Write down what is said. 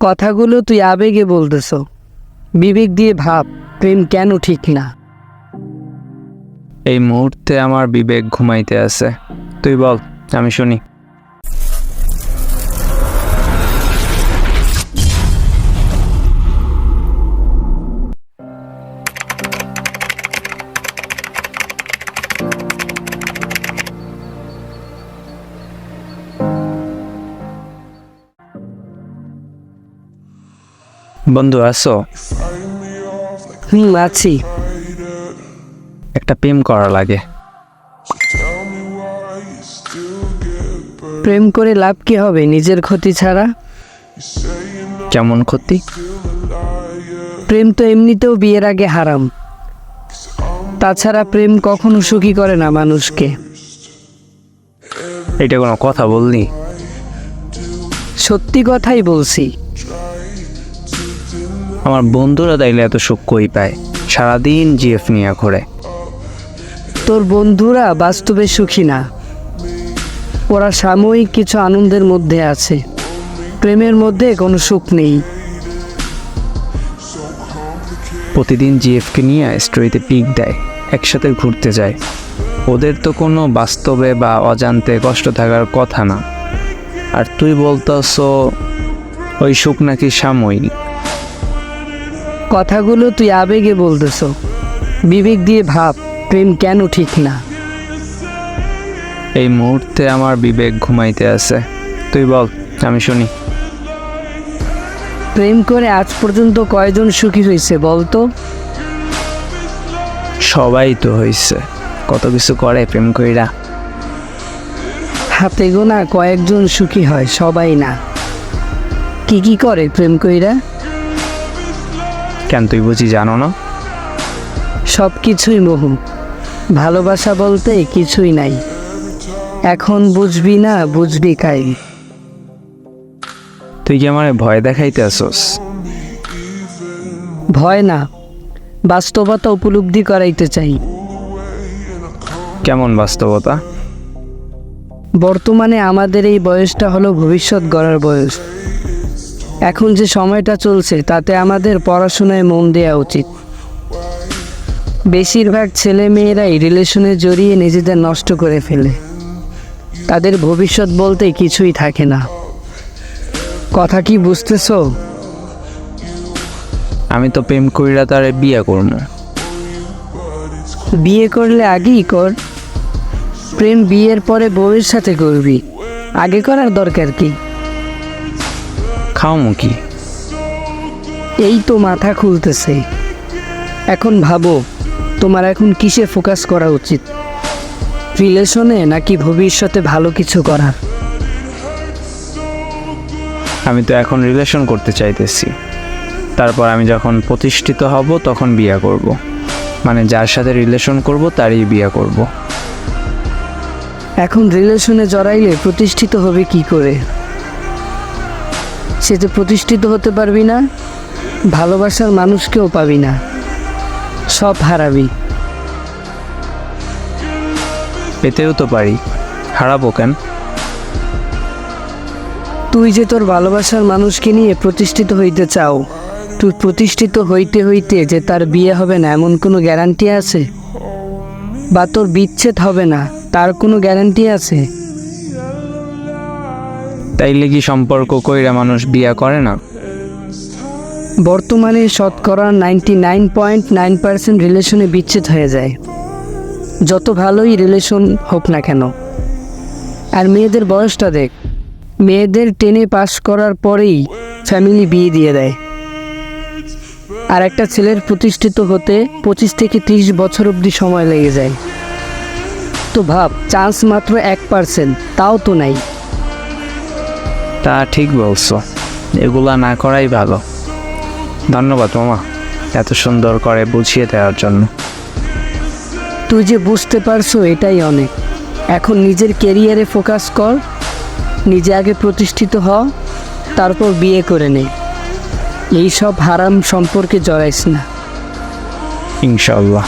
কথাগুলো তুই আবেগে বলতেছ। বিবেক দিয়ে ভাব, প্রেম কেন ঠিক না? এই মুহূর্তে আমার বিবেক ঘুমাইতে আছে। তুই বল, আমি শুনি। বন্ধু আসো। হুম আছি। একটা প্রেম করা লাগে। প্রেম করে লাভ কি হবে? নিজের ক্ষতি ছাড়া? কেমন ক্ষতি? প্রেম তো এমনিতেও বিয়ের আগে হারাম। তাছাড়া প্রেম কখনো সুখী করে না মানুষকে। এটা কোনো কথা বললি সত্যি কথাই বলছি। আমার বন্ধুরা তাইলে এত সুখ কই পায়? সারাদিন জিএফ নিয়ে ঘোরে। তোর বন্ধুরা বাস্তবে সুখী না। ওরা সাময়িক কিছু আনন্দের মধ্যে আছে। প্রেমের মধ্যে কোনো সুখ নেই। প্রতিদিন জিএফকে নিয়ে স্টোরিতে পিক দেয় একসাথে ঘুরতে যায়। ওদের তো কোনো বাস্তবে বা অজান্তে কষ্ট থাকার কথা না। আর তুই বলতস ওই সুখ নাকি সাময়িক? কথাগুলো তুই আবেগে বলতেছ। বিবেক দিয়ে ভাব প্রেম কেন ঠিক না? এই মুহূর্তে আমার বিবেক ঘুমাইতে আছে। তুই বল আমি শুনি। প্রেম করে আজ পর্যন্ত কয়জন সুখী হয়েছে বলতো সবাই তো হইছে। কত কিছু করে প্রেম কইরা। হাতে গোনা কয়েকজন সুখী হয় সবাই না। কি কি করে প্রেম কইরা? কেন তুই বুঝি জানো না? সব কিছুই মোহ ভালোবাসা বলতে কিছুই নাই। এখন বুঝবি না বুঝবি কাই। তুই কি আমার ভয় দেখাইতে আসস? ভয় না বাস্তবতা উপলব্ধি করাইতে চাই। কেমন বাস্তবতা? বর্তমানে আমাদের এই বয়সটা হলো ভবিষ্যৎ গড়ার বয়স। এখন যে সময়টা চলছে তাতে আমাদের পড়াশোনায় মন দেওয়া উচিত। বেশিরভাগ ছেলে মেয়েরাই রিলেশনে জড়িয়ে নিজেদের নষ্ট করে ফেলে। তাদের ভবিষ্যৎ বলতে কিছুই থাকে না। কথা কি বুঝতেছো? আমি তো প্রেম কইরা তারে বিয়ে করব বিয়ে করলে আগেই কর। প্রেম বিয়ের পরে বউয়ের সাথে করবি। আগে করার দরকার কি? খাওয়ামু কি? এই তো মাথা খুলতেছে। এখন ভাবো তোমার এখন কিসে ফোকাস করা উচিত? রিলেশনে নাকি ভবিষ্যতে ভালো কিছু করার? আমি তো এখন রিলেশন করতে চাইতেছি। তারপর আমি যখন প্রতিষ্ঠিত হব তখন বিয়ে করব। মানে যার সাথে রিলেশন করব তারই বিয়ে করব। এখন রিলেশনে জড়াইলে প্রতিষ্ঠিত হবে কি করে? সে যে প্রতিষ্ঠিত হতে পারবি না ভালোবাসার মানুষকেও পাবি না। সব হারাবি। পেতেও তো পারি। হারাবো কেন? তুই যে তোর ভালোবাসার মানুষকে নিয়ে প্রতিষ্ঠিত হইতে চাও তুই প্রতিষ্ঠিত হইতে হইতে যে তার বিয়ে হবে না এমন কোনো গ্যারান্টি আছে? বা তোর বিচ্ছেদ হবে না তার কোনো গ্যারান্টি আছে? তাইলে কি সম্পর্ক কইরা মানুষ বিয়ে করে না? বর্তমানে শতকরা ninety nine point nine percent রিলেশনে বিচ্ছেদ হয়ে যায়। যত ভালোই রিলেশন হোক না কেন। আর মেয়েদের বয়সটা দেখ, মেয়েদের টেনে পাস করার পরেই ফ্যামিলি বিয়ে দিয়ে দেয়। আর একটা ছেলের প্রতিষ্ঠিত হতে পঁচিশ থেকে ত্রিশ বছর অবধি সময় লেগে যায়। তো ভাব চান্স মাত্র এক পার্সেন্ট তাও তো নাই। তা ঠিক বলছো। এগুলা না করাই ভালো। ধন্যবাদ মামা এত সুন্দর করে বুঝিয়ে দেওয়ার জন্য। তুই যে বুঝতে পারছ এটাই অনেক। এখন নিজের কেরিয়ারে ফোকাস কর নিজে আগে প্রতিষ্ঠিত হ তারপর বিয়ে করে নে। এই সব হারাম সম্পর্কে জড়াইস না। ইনশাল্লাহ